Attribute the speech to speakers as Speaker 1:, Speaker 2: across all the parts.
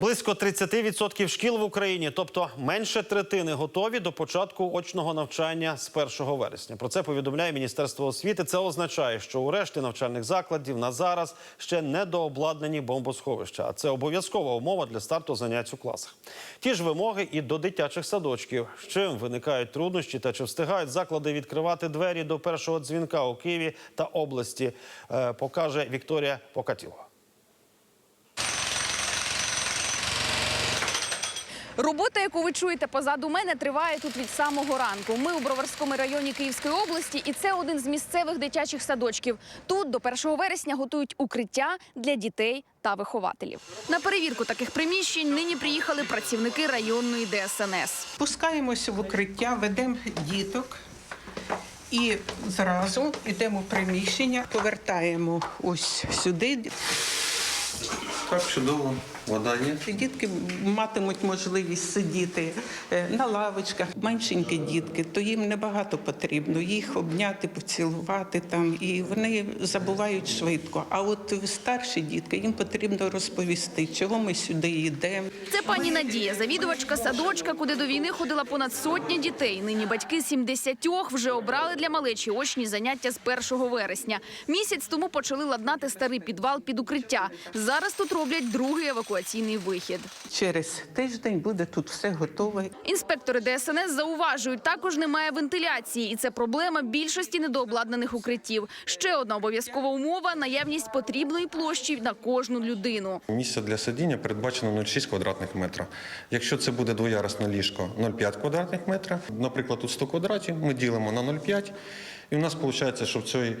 Speaker 1: Близько 30% шкіл в Україні, тобто менше третини, готові до початку очного навчання з 1 вересня. Про це повідомляє Міністерство освіти. Це означає, що у решті навчальних закладів на зараз ще не дообладнані бомбосховища. А це обов'язкова умова для старту занять у класах. Ті ж вимоги і до дитячих садочків. З чим виникають труднощі та чи встигають заклади відкривати двері до першого дзвінка у Києві та області, е, покаже Вікторія Покатілова.
Speaker 2: Робота, яку ви чуєте позаду мене, триває тут від самого ранку. Ми у Броварському районі Київської області, і це один з місцевих дитячих садочків. Тут до 1 вересня готують укриття для дітей та вихователів. На перевірку таких приміщень нині приїхали працівники районної ДСНС.
Speaker 3: Спускаємося в укриття, ведемо діток і зразу йдемо в приміщення, повертаємо ось сюди.
Speaker 4: Так, чудово, вода є.
Speaker 3: Дітки матимуть можливість сидіти е, на лавочках. Меншенькі дітки, то їм небагато потрібно. Їх обняти, поцілувати там, і вони забувають швидко. А от старші дітки їм потрібно розповісти, чого ми сюди йдемо.
Speaker 2: Це пані Надія, завідувачка садочка, куди до війни ходила понад сотня дітей. Нині батьки 70 вже обрали для малечі очні заняття з 1 вересня. Місяць тому почали ладнати старий підвал під укриття. Зараз тут роблять другий евакуаційний вихід.
Speaker 3: Через тиждень буде тут все готове.
Speaker 2: Інспектори ДСНС зауважують, також немає вентиляції, і це проблема більшості недообладнаних укриттів. Ще одна обов'язкова умова наявність потрібної площі на кожну людину.
Speaker 4: Місце для сидіння передбачено 0,6 квадратних метра. Якщо це буде двоярусне ліжко 0,5 квадратних метра, наприклад, тут 100 квадратів, ми ділимо на 0,5, і у нас виходить, що в цій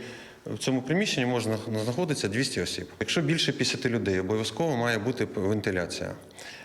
Speaker 4: в цьому приміщенні можна знаходитися 200 осіб. Якщо більше 50 людей, обов'язково має бути вентиляція,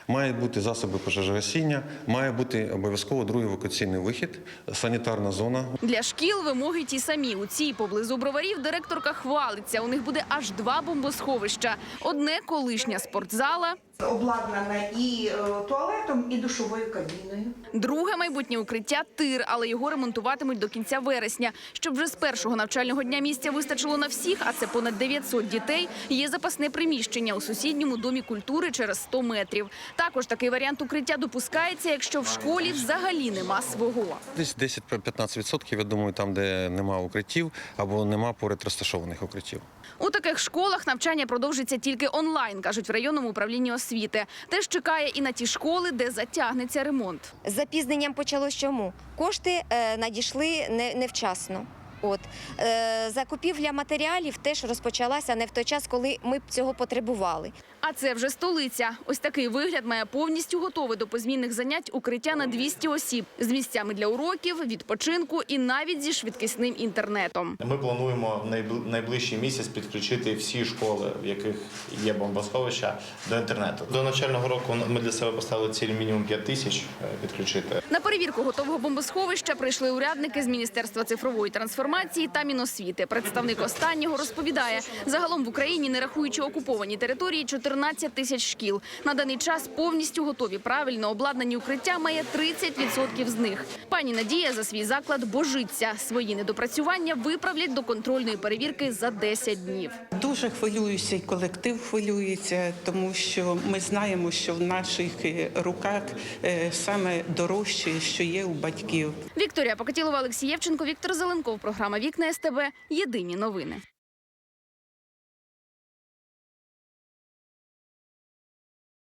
Speaker 4: мають бути засоби пожежогасіння, має бути обов'язково другий евакуаційний вихід, санітарна зона.
Speaker 2: Для шкіл вимоги ті самі. У цій поблизу броварів директорка хвалиться. У них буде аж два бомбосховища: одне колишня спортзала,
Speaker 5: обладнана і е, туалетом, і душовою кабіною.
Speaker 2: друге майбутнє укриття тир, але його ремонтуватимуть до кінця вересня. Щоб вже з першого навчального дня місця вистачило на всіх, а це понад 900 дітей. Є запасне приміщення у сусідньому домі культури через 100 метрів. Також такий варіант укриття допускається, якщо в школі взагалі нема свого.
Speaker 4: Десь 10-15%, я думаю, там, де нема укриттів або нема поряд розташованих укриттів.
Speaker 2: У таких школах навчання продовжиться тільки онлайн, кажуть в районному управлінні освіти. Теж чекає і на ті школи, де затягнеться ремонт.
Speaker 6: З запізненням почалось чому? Кошти е, надійшли не, невчасно. От е, закупівля матеріалів теж розпочалася не в той час, коли ми б цього потребували.
Speaker 2: А це вже столиця. Ось такий вигляд має повністю готове до позмінних занять укриття на 200 осіб з місцями для уроків, відпочинку і навіть зі швидкісним інтернетом.
Speaker 7: Ми плануємо в найближчий місяць підключити всі школи, в яких є бомбосховища, до інтернету. До навчального року ми для себе поставили ціль мінімум 5 тисяч е, підключити.
Speaker 2: На перевірку готового бомбосховища прийшли урядники з Міністерства цифрової трансформації та Міносвіти. Представник останнього розповідає, загалом в Україні, не рахуючи окуповані території, 14 тисяч шкіл. На даний час повністю готові правильно обладнані укриття має 30% з них. Пані Надія за свій заклад божиться. Свої недопрацювання виправлять до контрольної перевірки за 10 днів.
Speaker 3: Дуже хвилююся, і колектив хвилюється, тому що ми знаємо, що в наших е, руках е, саме дорожче, що є у батьків.
Speaker 2: Вікторія Покатілова, Олексій Євченко, Віктор Зеленков. Програма Вікна СТБ. Єдині новини.